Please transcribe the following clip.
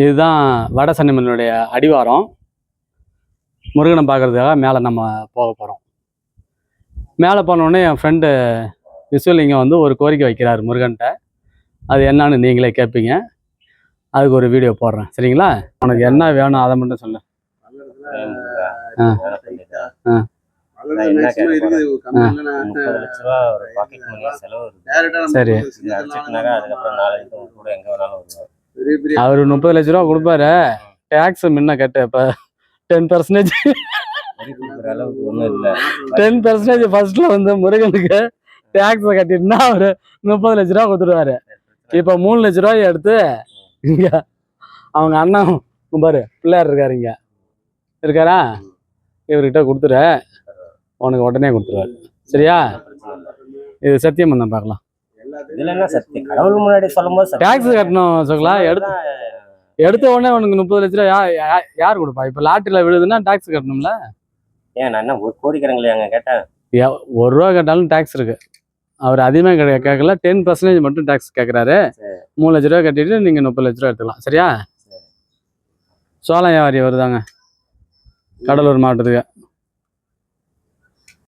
இதுதான் வட சனிமனுடைய அடிவாரம். முருகனை பார்க்கறதுக்காக மேலே நம்ம போக போகிறோம் மேலே போனோடனே என் ஃப்ரெண்டு விஸ்வலிங்கம் வந்து ஒரு கோரிக்கை வைக்கிறார் முருகன்கிட்ட அது என்னன்னு நீங்களே கேட்பீங்க அதுக்கு ஒரு வீடியோ போடுறேன். சரிங்களா? உனக்கு என்ன வேணும் அதை மட்டும் சொல்லு. சரி. அவர் முப்பது லட்ச ரூபா கொடுப்பாரு. டேக்ஸ் முன்ன கட்டு. இப்போ டென் பர்சன்டேஜ் டென் பர்சன்டேஜ் ஃபர்ஸ்ட்ல வந்து முருகனுக்கு டேக்ஸ் கட்டிட்டுனா அவர் முப்பது லட்ச ரூபா கொடுத்துருவாரு. இப்போ மூணு லட்ச ரூபாய் எடுத்து இங்க அவங்க அண்ணன் பாரு பிள்ளையார் இருக்காரு இங்க. இருக்காரா? இவர்கிட்ட கொடுத்துரு. உனக்கு உடனே கொடுத்துருவாரு. சரியா. இது சத்தியம் பண்ண பார்க்கலாம். இதுல என்ன சக்தி? கடவுள் முன்னாடி சொல்லும் போது டேக்ஸ் கட்டணும் சொல்லலாம் எடுத்து எடுத்த உடனே உனக்கு முப்பது லட்ச ரூபா யார் கொடுப்பா? இப்போ லாட்டரியில் விழுதுன்னா டேக்ஸ் கட்டணும்ல? ஏன் நான் என்ன ஒரு கோடிக்கிறங்களே அங்க கேட்டேன் ஒரு ரூபா கேட்டாலும் டேக்ஸ் இருக்கு. அவர் அதிகமாக கே கேட்கல டென் பர்சன்டேஜ் மட்டும் டேக்ஸ் கேட்குறாரு. மூணு லட்ச ரூபா கட்டிட்டு நீங்கள் முப்பது லட்ச ரூபா எடுத்துக்கலாம். சரியா? சரி. சோளம் வியாபாரி வருதாங்க. கடலூர் மாவட்டத்துக்கு.